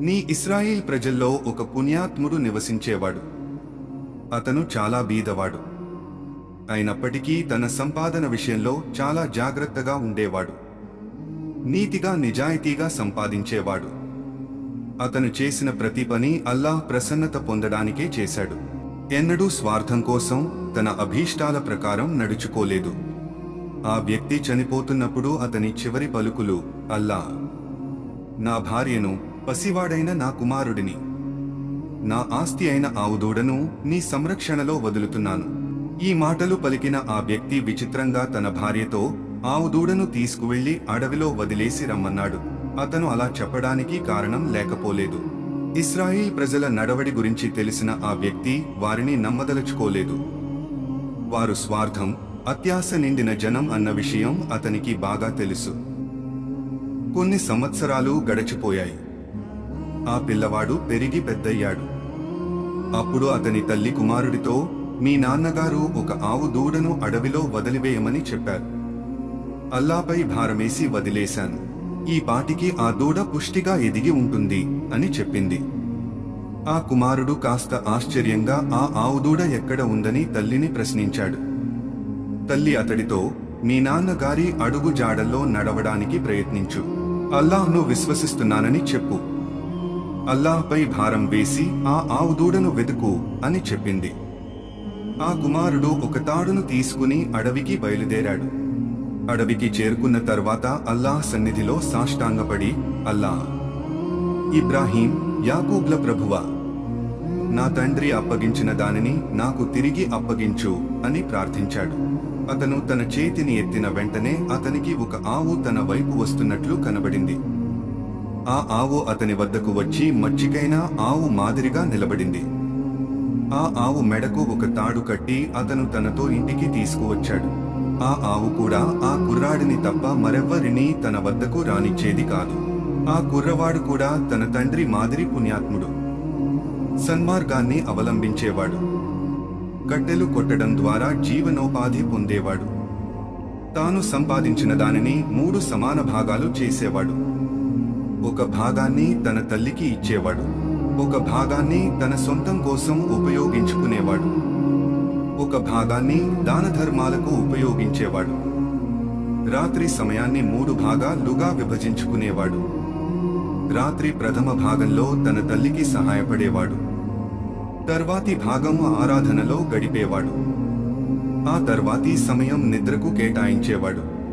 నీ ఇస్రాయిల్ ప్రజల్లో ఒక పుణ్యాత్ముడు నివసించేవాడు. అతను చాలా బీదవాడు. అయినప్పటికీ తన సంపాదన విషయంలో చాలా జాగ్రత్తగా ఉండేవాడు. నీతిగా నిజాయితీగా సంపాదించేవాడు. అతను చేసిన ప్రతి పని అల్లాహ్ ప్రసన్నత పొందడానికే చేశాడు. ఎన్నడూ స్వార్థం కోసం తన అభీష్టాల ప్రకారం నడుచుకోలేదు. ఆ వ్యక్తి చనిపోతున్నప్పుడు అతని చివరి పలుకులు అల్లా నా భార్యను పసివాడైన నా కుమారుడిని. నా ఆస్తి అయిన ఆవుదూడను నీ సంరక్షణలో వదులుతున్నాను. ఈ మాటలు పలికిన ఆ వ్యక్తి విచిత్రంగా తన భార్యతో ఆవుదూడను తీసుకువెళ్ళి అడవిలో వదిలేసి రమ్మన్నాడు. అతను అలా చెప్పడానికి కారణం లేకపోలేదు. ఇస్రాయిల్ ప్రజల నడవడి గురించి తెలిసిన ఆ వ్యక్తి వారిని నమ్మదలుచుకోలేదు. వారు స్వార్థం అత్యాశ నిండిన జనం అన్న విషయం అతనికి బాగా తెలుసు. కొన్ని సంవత్సరాలు గడచిపోయాయి. ఆ పిల్లవాడు పెరిగి పెద్దయ్యాడు. అప్పుడు అతని తల్లి కుమారుడితో మీ నాన్నగారు ఒక ఆవు దూడను అడవిలో వదిలివేయమని చెప్పారు. అల్లాపై భారమేసి వదిలేశాను. ఈ పాటికి ఆ దూడ పుష్టిగా ఎదిగి ఉంటుంది అని చెప్పింది. ఆ కుమారుడు కాస్త ఆశ్చర్యంగా ఆ ఆవు దూడ ఎక్కడ ఉందని తల్లిని ప్రశ్నించాడు. తల్లి అతడితో మీ నాన్నగారి అడుగు జాడల్లో నడవడానికి ప్రయత్నించు. అల్లాహ్ను విశ్వసిస్తున్నానని చెప్పు. అల్లాహ్పై భారం వేసి ఆ ఆవు దూడను వెతుకు అని చెప్పింది. ఆ కుమారుడు ఒక తాడును తీసుకుని అడవికి బయలుదేరాడు. అడవికి చేరుకున్న తర్వాత అల్లాహ్ సన్నిధిలో సాష్టాంగపడి అల్లాహ్ ఇబ్రాహీం యాకూబ్ల ప్రభువా నా తండ్రి అప్పగించిన దానిని నాకు తిరిగి అప్పగించు అని ప్రార్థించాడు. అతను తన చేతిని ఎత్తిన వెంటనే అతనికి ఒక ఆవు తన వైపు వస్తున్నట్లు కనబడింది. ఆ ఆవు అతని వద్దకు వచ్చి మచ్చికైన ఆవు మాదిరిగా నిలబడింది. ఆ ఆవు మెడకు ఒక తాడు కట్టి అతను తనతో ఇంటికి తీసుకువచ్చాడు. ఆ ఆవు కూడా ఆ కుర్రాడిని తప్ప మరెవ్వరిని తన వద్దకు రానిచ్చేది కాదు. ఆ కుర్రవాడు కూడా తన తండ్రి మాదిరి పుణ్యాత్ముడు. సన్మార్గాన్ని అవలంబించేవాడు. కట్టెలు కొట్టడం ద్వారా జీవనోపాధి పొందేవాడు. తాను సంపాదించిన దానిని మూడు సమాన భాగాలు చేసేవాడు. ఒక భాగాన్ని తన తల్లికి ఇచ్చేవాడు. ఒక భాగాన్ని తన సొంతం కోసం ఉపయోగించుకునేవాడు. ఒక భాగాన్ని దాన ధర్మాలకు ఉపయోగించేవాడు. రాత్రి సమయాన్ని మూడు భాగాలుగా విభజించుకునేవాడు. రాత్రి ప్రథమ భాగంలో తన తల్లికి సహాయపడేవాడు. తర్వాతి భాగం ఆరాధనలో గడిపేవాడు. ఆ తర్వాతి సమయం నిద్రకు కేటాయించేవాడు.